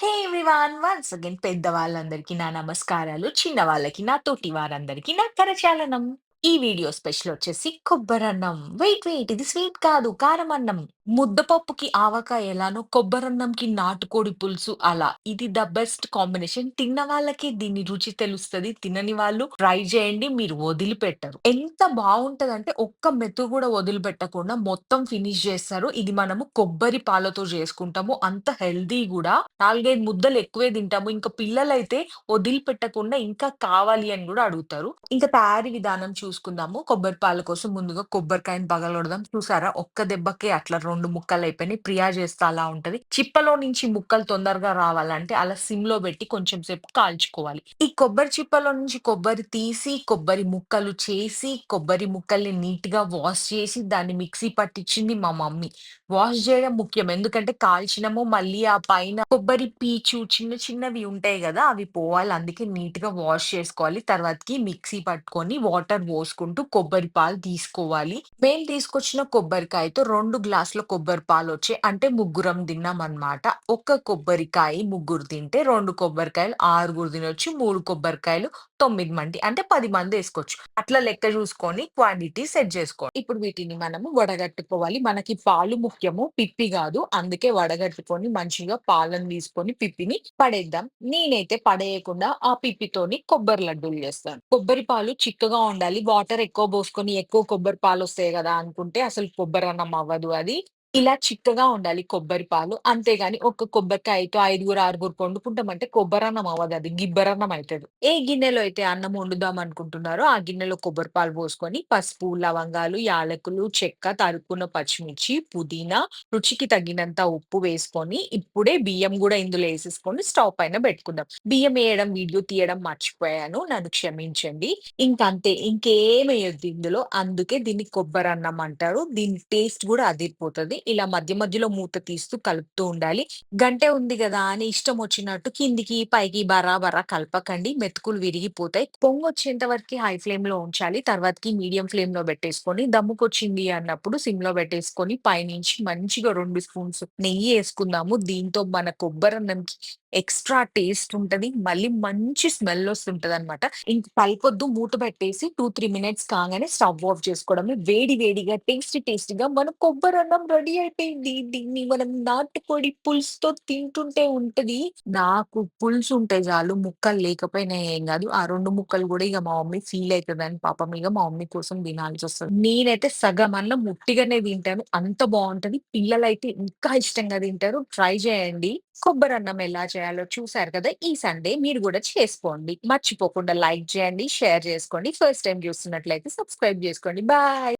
హే everyone once again పెద్దవాళ్ళందరికీ నా నమస్కారాలు. చిన్నవాళ్ళకి నా తోటి వారందరికీ నా కరచాలనం. ఈ వీడియో స్పెషల్ వచ్చేసి కొబ్బరన్నం. వెయిట్ వెయిట్ ఇది స్వీట్ కాదు కారం అన్నం ముద్దపప్పుకి ఆవకాయ ఎలానో కొబ్బరన్నంకి నాటుకోడి పులుసు అలా. ఇది ద బెస్ట్ కాంబినేషన్. తిన్న వాళ్ళకి దీని రుచి తెలుస్తది. తినని వాళ్ళు ట్రై చేయండి మీరు వదిలిపెట్టరు. ఎంత బాగుంటదంటే ఒక్క మెతు కూడా వదిలిపెట్టకుండా మొత్తం ఫినిష్ చేస్తారు. ఇది మనము కొబ్బరి పాలతో చేసుకుంటాము. అంత హెల్దీ కూడా నాలుగైదు ముద్దలు ఎక్కువే తింటాము. ఇంకా పిల్లలైతే వదిలిపెట్టకుండా ఇంకా కావాలి అని కూడా అడుగుతారు. ఇంకా తయారీ విధానం చూసుకుందాము. కొబ్బరి పాల కోసం ముందుగా కొబ్బరికాయని పగలగొడదాం. చూసారా ఒక్క దెబ్బకే అట్లా రెండు ముక్కలు అయిపోయినాయి ప్రియా చేస్తే అలా ఉంటది. చిప్పలో నుంచి ముక్కలు తొందరగా రావాలంటే అలా సిమ్లో పెట్టి కొంచెం సేపు కాల్చుకోవాలి. ఈ కొబ్బరి చిప్పలో నుంచి కొబ్బరి తీసి, కొబ్బరి ముక్కలు చేసి, కొబ్బరి ముక్కల్ని నీట్గా వాష్ చేసి, దాన్ని మిక్సీ పట్టించింది మా మమ్మీ. వాష్ చేయడం ముఖ్యం. ఎందుకంటే కాల్చినము మళ్ళీ ఆ పైన కొబ్బరి పీచు చిన్న చిన్నవి ఉంటాయి కదా అవి పోవాలి. అందుకే నీట్గా వాష్ చేసుకోవాలి. తర్వాతకి మిక్సీ పట్టుకొని వాటర్ పోసుకుంటూ కొబ్బరి పాలు తీసుకోవాలి. మేము తీసుకొచ్చిన కొబ్బరికాయతో రెండు గ్లాసుల కొబ్బరి పాలు పాలొచ్చాయి. అంటే ముగ్గురం తిన్నాం అనమాట ఒక్క కొబ్బరికాయ ముగ్గురు తింటే రెండు కొబ్బరికాయలు ఆరుగురు తినొచ్చు. మూడు కొబ్బరికాయలు తొమ్మిది మంది అంటే పది మంది వేసుకోవచ్చు అట్లా లెక్క చూసుకొని క్వాంటిటీ సెట్ చేసుకోవాలి ఇప్పుడు వీటిని మనము వడగట్టుకోవాలి. మనకి పాలు ముఖ్యము. పిప్పి కాదు అందుకే వడగట్టుకొని మంచిగా పాలను తీసుకొని పిప్పిని పడేద్దాం. నేనైతే పడేయకుండా ఆ పిప్పితోని కొబ్బరి లడ్డూలు చేస్తాను. కొబ్బరి పాలు చిక్కగా ఉండాలి. వాటర్ ఎక్కువ పోసుకొని ఎక్కువ కొబ్బరి పాలు వస్తాయి కదా అనుకుంటే అసలు కొబ్బరి అన్నం అవ్వదు అది. ఇలా చిక్కగా ఉండాలి కొబ్బరి పాలు. అంతేగాని ఒక్క కొబ్బరికాయతో ఐదుగురు, ఆరుగురు వండుకుంటామంటే కొబ్బరన్నం అవ్వదది. గిబ్బరన్నం అయితది. ఏ గిన్నెలో అయితే అన్నం వండుదాం అనుకుంటున్నారో ఆ గిన్నెలో కొబ్బరి పాలు పోసుకొని పసుపు, లవంగాలు, యాలకులు, చెక్క, తరుక్కున్న పచ్చిమిర్చి, పుదీనా, రుచికి తగినంత ఉప్పు వేసుకొని ఇప్పుడే బియ్యం గూడా ఇందులో ఏసేసుకొని స్టవ్ పైన పెట్టుకుందాం. బియ్యం వేయడం వీడియో తీయడం మర్చిపోయాను. నన్ను క్షమించండి. ఇంకంతే ఇంకేమేయొద్దు ఇందులో. అందుకే దీన్ని కొబ్బరన్నం అంటారు. దీని టేస్ట్ గూడా అదిరిపోతది. ఇలా మధ్య మధ్యలో మూత తీస్తూ కలుపుతూ ఉండాలి. గంటే ఉంది కదా అని ఇష్టం వచ్చినట్టు కిందికి, పైకి బరాబరా కలపకండి. మెతుకులు విరిగిపోతాయి. పొంగొచ్చేంత వరకు హై ఫ్లేమ్లో ఉంచాలి. తర్వాతకి మీడియం ఫ్లేమ్లో పెట్టేసుకొని దమ్ముకొచ్చింది అన్నప్పుడు సిమ్లో పెట్టేసుకొని పైనుంచి మంచిగా రెండు స్పూన్స్ నెయ్యి వేసుకుందాము దీంతో మన కొబ్బరి అన్నంకి ఎక్స్‌ట్రా టేస్ట్ ఉంటది. మళ్ళీ మంచి స్మెల్ వస్తుంటదనమాట. ఇంక కలపొద్దు మూత పెట్టేసి 2, 3 మినిట్స్ కాగానే స్టవ్ ఆఫ్ చేసుకోవడమే. వేడి వేడిగా టేస్టీ టేస్టీగా మన కొబ్బరన్నం రెడీ అయిపోయింది. దీన్ని మనం నాటుకోడి పులుసుతో తింటుంటే ఉంటది. నాకు పులుసు ఉంటే చాలు ముక్కలు లేకపోయినా ఏం కాదు ఆ 2 ముక్కలు కూడా ఇక మా మమ్మీ ఫీల్ అయితదని పాపం ఇగ మా మమ్మీ కోసం తినాల్సొస్తది. నేనైతే సగం అన్నం ఉట్టిగానే తింటాను. అంత బావుంటది. పిల్లలైతే ఇంకా ఇష్టంగా తింటారు. ట్రై చేయండి. కొబ్బరన్నం ఎలా చేయాలో చూసారు కదా! ఈ సండే మీరు కూడా చేసుకోండి. మర్చిపోకుండా లైక్ చేయండి, షేర్ చేసుకోండి. ఫస్ట్ టైం చూస్తున్నట్లయితే సబ్స్క్రైబ్ చేసుకోండి. బాయ్.